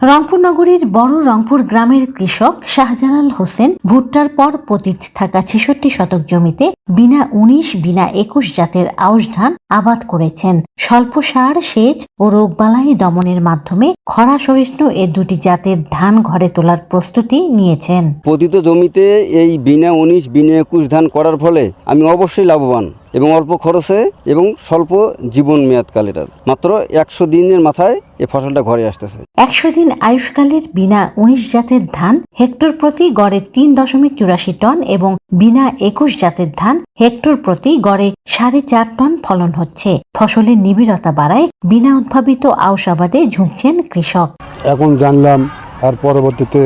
রংপুর নগরীর বড় রংপুর গ্রামের কৃষক শাহজালাল হোসেন ভুট্টার পর পতিত থাকা ছেষট্টি শতক জমিতে বিনা উনিশ, বিনা একুশ জাতের আউশ ধান আবাদ করেছেন। স্বল্প সার, সেচ ও রোগবালাই দমনের মাধ্যমে খরা সহিষ্ণু এ দুটি জাতের ধান ঘরে তোলার প্রস্তুতি নিয়েছেন। পতিত জমিতে এই বিনা উনিশ, বিনা একুশ ধান করার ফলে আমি অবশ্যই লাভবান। এবং অল্প খরচে এবং স্বল্প জীবন মেয়াদকাল এটার। মাত্র একশো দিনের মাথায় এই ফসলটা ঘরে আসতেছে। একশো দিন আয়ুষ্কালের বিনা উনিশ জাতের ধান হেক্টর প্রতি গড়ে তিন দশমিক চুরাশি টন এবং বিনা একুশ জাতের ধান হেক্টর প্রতি গড়ে সাড়ে চার টন ফলন হচ্ছে। ফসলের নিবিড়তা বাড়ায় বিনা উদ্ভাবিত আউশ আবাদে ঝুঁকছেন কৃষক। এখন জানলাম আর পরবর্তীতে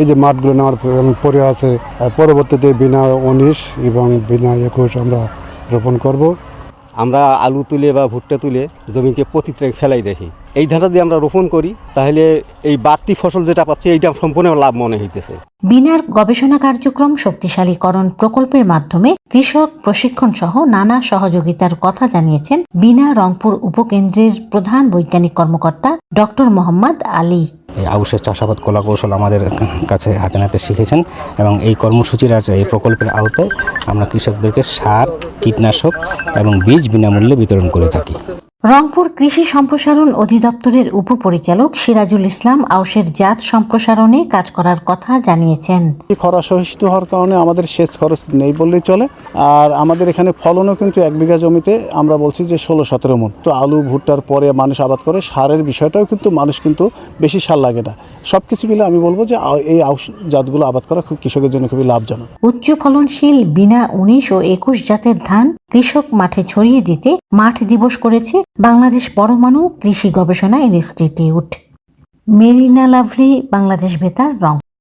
এই যে মাঠগুলো নেওয়ার পরে আছে আর পরবর্তীতে বিনা উনিশ এবং বিনা একুশ আমরা রোপণ করব। আমরা আলু তুলে বা ভুট্টা তুলে জমিকে পতিত্রে ফেলাই দেখি। এই ধানটা দিয়ে আমরা রোপণ করি তাহলে এই বাড়তি ফসল যেটা পাচ্ছি এইটা সম্পূর্ণ লাভ মনে হইতেছে। বিনার গবেষণা কার্যক্রম শক্তিশালীকরণ প্রকল্পের মাধ্যমে কৃষক প্রশিক্ষণ সহ নানা সহযোগিতার কথা জানিয়েছেন বিনা রংপুর উপকেন্দ্রের প্রধান বৈজ্ঞানিক কর্মকর্তা ডক্টর মোহাম্মদ আলী। এই আউশের চাষাবাদ কলাকৌশল আমাদের কাছে হাতে নাতে শিখেছেন এবং এই কর্মসূচির এই প্রকল্পের আওতায় আমরা কৃষকদেরকে সার, কীটনাশক এবং বীজ বিনামূল্যে বিতরণ করে থাকি। রংপুর কৃষি সম্প্রসারণ অধিদপ্তরের উপপরিচালক সিরাজুল ইসলাম আউশের জাত সম্প্রসারণে কাজ করার কথা জানিয়েছেন। খরা সহিষ্ণু হওয়ার কারণে আমাদের সেচ খরচ নেই বললেই চলে। আর আমাদের এখানে ফলনও কিন্তু এক বিঘা জমিতে আমরা বলছি যে ষোলো সতেরো মন। তো আলু ভুট্টার পরে মানুষ আবাদ করে সারের বিষয়টাও কিন্তু মানুষ কিন্তু বেশি সার লাগে না। সব কিছু মিলে আমি বলব যে এই আউশ জাতগুলো আবাদ করা খুব কৃষকের জন্য খুবই লাভজনক। উচ্চ ফলনশীল বিনা উনিশ ও একুশ জাতের ধান কৃষক মাঠে ছড়িয়ে দিতে মাঠ দিবস করেছে বাংলাদেশ পরমাণু কৃষি গবেষণা ইনস্টিটিউট। মেরিনা লাভলি বাংলাদেশ বেতার রং।